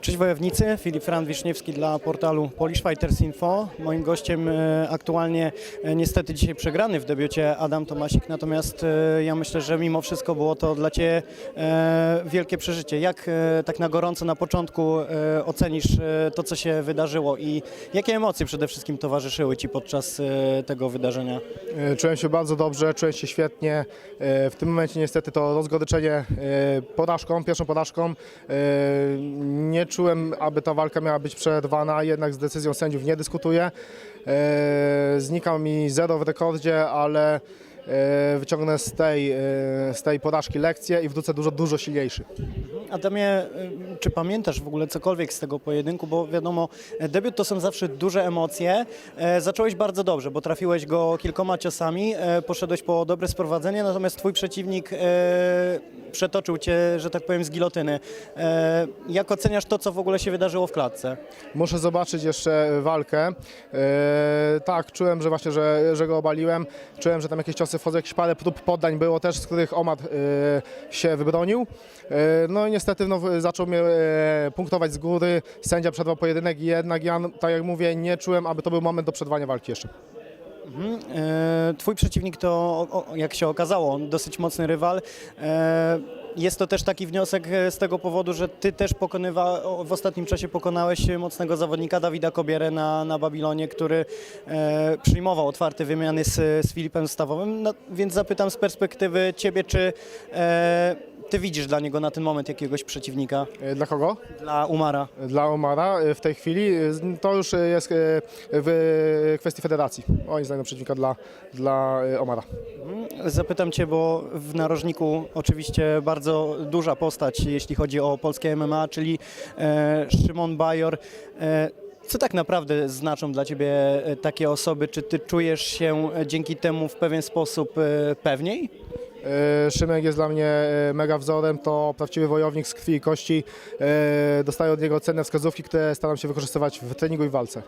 Cześć wojownicy, Filip Fran Wiszniewski dla portalu Polish Fighters Info. Moim gościem e, aktualnie e, niestety dzisiaj przegrany w debiucie Adam Tomasik, natomiast e, ja myślę, że mimo wszystko było to dla Ciebie wielkie przeżycie. Jak tak na gorąco na początku ocenisz to, co się wydarzyło i jakie emocje przede wszystkim towarzyszyły Ci podczas tego wydarzenia? Czułem się bardzo dobrze, czułem się świetnie. W tym momencie niestety to rozgoryczenie e, porażką, pierwszą porażką. Nie czułem, aby ta walka miała być przerwana, jednak z decyzją sędziów nie dyskutuję. E, Znika mi zero w rekordzie, ale wyciągnę z tej, e, z tej porażki lekcję i wrócę dużo, dużo silniejszy. Adamie, y, czy pamiętasz w ogóle cokolwiek z tego pojedynku? Bo wiadomo, e, debiut to są zawsze duże emocje. E, Zacząłeś bardzo dobrze, bo trafiłeś go kilkoma ciosami, e, poszedłeś po dobre sprowadzenie, natomiast twój przeciwnik e, przetoczył cię, że tak powiem, z gilotyny. E, Jak oceniasz to, co w ogóle się wydarzyło w klatce? Muszę zobaczyć jeszcze walkę. E, tak, czułem, że właśnie, że, że go obaliłem. Czułem, że tam jakieś ciosy wchodzą, jakieś parę prób poddań było też, z których Omar e, się wybronił. E, no i niestety no, zaczął mnie e, punktować z góry. Sędzia przerwał pojedynek i jednak ja, tak jak mówię, nie czułem, aby to był moment do przerwania walki jeszcze. E, Twój przeciwnik to, jak się okazało, dosyć mocny rywal. Jest to też taki wniosek e, z tego powodu, że ty też pokonywa, w ostatnim czasie pokonałeś mocnego zawodnika Dawida Kobierę na, na Babilonie, który e, przyjmował otwarte wymiany z, z Filipem Stawowym. No, więc zapytam z perspektywy ciebie, czy e, ty widzisz dla niego na ten moment jakiegoś przeciwnika, E, Dla kogo? dla Umara? Dla Omara e, w tej chwili. E, To już e, jest e, w kwestii federacji. Oni znajdą przeciwnika dla, dla e, Omara. Zapytam Cię, bo w narożniku oczywiście bardzo duża postać, jeśli chodzi o polskie MMA, czyli e, Szymon Bajor. E, co tak naprawdę znaczą dla Ciebie e, takie osoby? Czy Ty czujesz się dzięki temu w pewien sposób pewniej? Szymek jest dla mnie mega wzorem, to prawdziwy wojownik z krwi i kości. Dostaję od niego cenne wskazówki, które staram się wykorzystywać w treningu i w walce.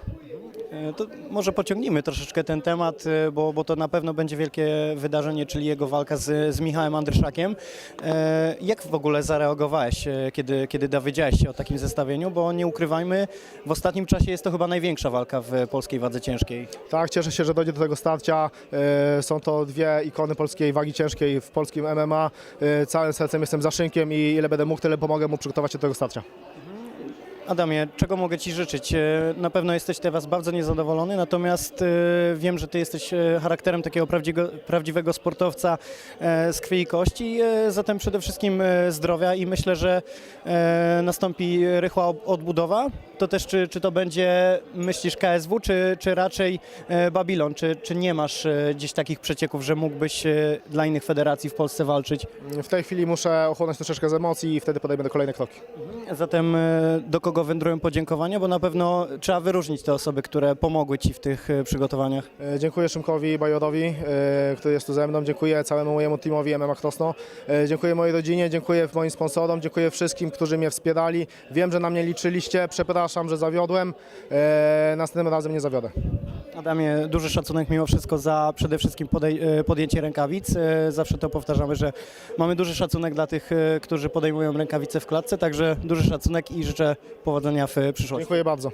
E, To może pociągnijmy troszeczkę ten temat, e, bo, bo to na pewno będzie wielkie wydarzenie, czyli jego walka z, z Michałem Andryszakiem. E, Jak w ogóle zareagowałeś, kiedy, kiedy dowiedziałeś się o takim zestawieniu? Bo nie ukrywajmy, w ostatnim czasie jest to chyba największa walka w polskiej wadze ciężkiej. Tak, cieszę się, że dojdzie do tego starcia. Są to dwie ikony polskiej wagi ciężkiej w polskim MMA. Całym sercem jestem za Szynkiem i ile będę mógł, tyle pomogę mu przygotować się do tego starcia. Adamie, czego mogę Ci życzyć? E, Na pewno jesteś teraz bardzo niezadowolony, natomiast e, wiem, że Ty jesteś e, charakterem takiego prawdziwego, prawdziwego sportowca z krwi i kości, zatem przede wszystkim zdrowia i myślę, że nastąpi rychła odbudowa. To też czy, czy to będzie, myślisz, KSW, czy, czy raczej Babilon? Czy, czy nie masz gdzieś takich przecieków, że mógłbyś dla innych federacji w Polsce walczyć? W tej chwili muszę ochłonąć troszeczkę z emocji i wtedy podejmę kolejne kroki. Zatem e, do kogo wędrują podziękowania? Bo na pewno trzeba wyróżnić te osoby, które pomogły Ci w tych e, przygotowaniach. E, Dziękuję Szymkowi Bajorowi, e, który jest tu ze mną. Dziękuję całemu mojemu teamowi MMA Krosno. Dziękuję mojej rodzinie, dziękuję moim sponsorom, dziękuję wszystkim, którzy mnie wspierali. Wiem, że na mnie liczyliście. Przepraszam, że zawiodłem. Następnym razem nie zawiodę. Adamie, duży szacunek mimo wszystko za przede wszystkim e, podjęcie rękawic. E, Zawsze to powtarzamy, że mamy duży szacunek dla tych, e, którzy podejmują rękawice w klatce, także duży szacunek i życzę powodzenia w przyszłości. Dziękuję bardzo.